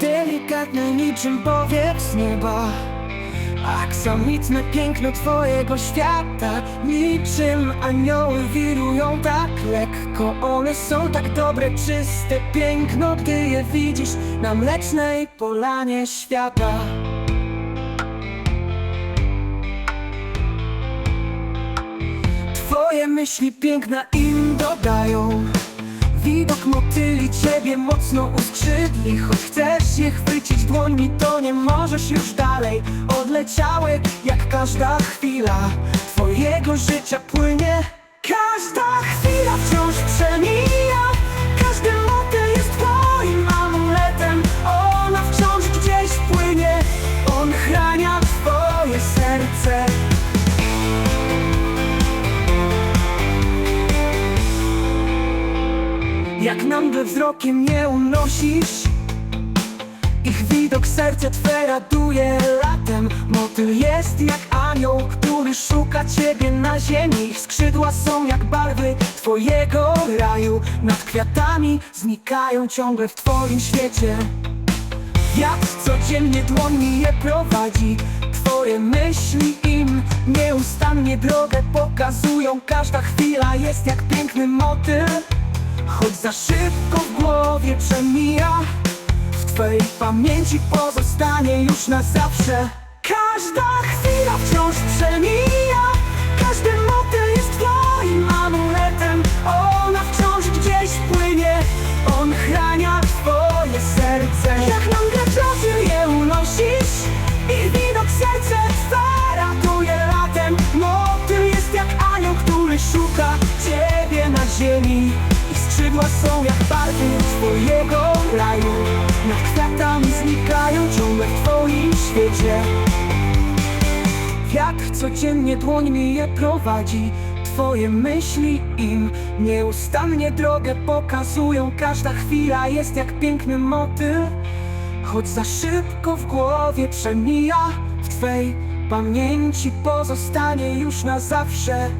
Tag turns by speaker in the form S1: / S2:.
S1: Delikatne niczym powiew z nieba Aksamitne piękno twojego świata. Niczym anioły wirują tak lekko One są tak dobre, czyste piękno Gdy je widzisz na mlecznej polanie świata. Twoje myśli piękna im dodają Widok motyli ciebie mocno uskrzydli. Choć chcesz je chwycić dłońmi, to nie możesz już dalej. Odleciały jak każda chwila. Twojego życia płynie Jak nam by wzrokiem nie unosisz Ich widok serce twe raduje latem. Motyl jest jak anioł, który szuka ciebie na ziemi. Ich skrzydła są jak barwy twojego raju. Nad kwiatami znikają ciągle w twoim świecie. Wiatr codziennie dłońmi je prowadzi. Twoje myśli im nieustannie drogę pokazują. Każda chwila jest jak piękny motyl Choć za szybko w głowie przemija W Twojej pamięci pozostanie już na zawsze. Każda chwila wciąż przemija skrzydła są jak barwy Twojego raju Nad kwiatami znikają ciągle w Twoim świecie. Wiatr codziennie dłońmi je prowadzi. Twoje myśli im nieustannie drogę pokazują. Każda chwila jest jak piękny motyl. Choć za szybko w głowie przemija W Twej pamięci pozostanie już na zawsze